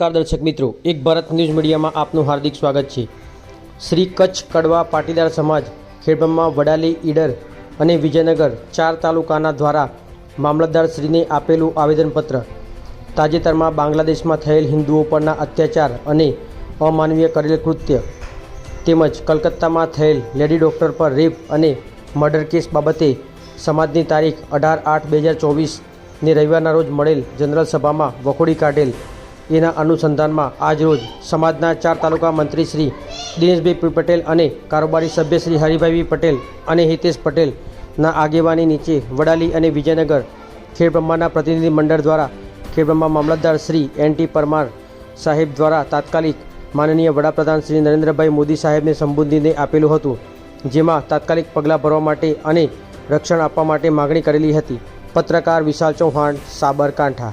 નમસ્કાર દર્શક મિત્રો, એક ભારત ન્યૂઝ મીડિયામાં આપનું હાર્દિક સ્વાગત છે. શ્રી કચ્છ કડવા પાટીદાર સમાજ, ખેડબ્રહ્મા વડાલી ઈડર અને વિજયનગર ચાર તાલુકાના દ્વારા મામલતદારશ્રીને આપેલું આવેદનપત્ર, તાજેતરમાં બાંગ્લાદેશમાં થયેલ હિન્દુઓ પરના અત્યાચાર અને અમાનવીય કરેલ કૃત્ય તેમજ કલકત્તામાં થયેલ લેડી ડૉક્ટર પર રેપ અને મર્ડર કેસ બાબતે સમાજની તારીખ અઢાર આઠ બે હજાર ચોવીસને રવિવારના રોજ મળેલ જનરલ સભામાં વખોડી કાઢેલ એના અનુસંધાનમાં આજરોજ સમાજના ચાર તાલુકા મંત્રી શ્રી દિનેશભાઈ પટેલ અને કારોબારી સભ્ય શ્રી હરિભાઈ પટેલ અને હિતેશ પટેલના આગેવાની નીચે વડાલી અને વિજયનગર ખેડબ્રહ્માના પ્રતિનિધિ મંડળ દ્વારા ખેડબ્રહ્મા મામલતદાર શ્રી એન ટી પરમાર સાહેબ દ્વારા તાત્કાલિક માનનીય વડાપ્રધાન શ્રી નરેન્દ્રભાઈ મોદી સાહેબને સંબોધીને આપેલું હતું, જેમાં તાત્કાલિક પગલાં ભરવા માટે અને રક્ષણ આપવા માટે માગણી કરેલી હતી. પત્રકાર વિશાલ ચૌહાણ, સાબરકાંઠા.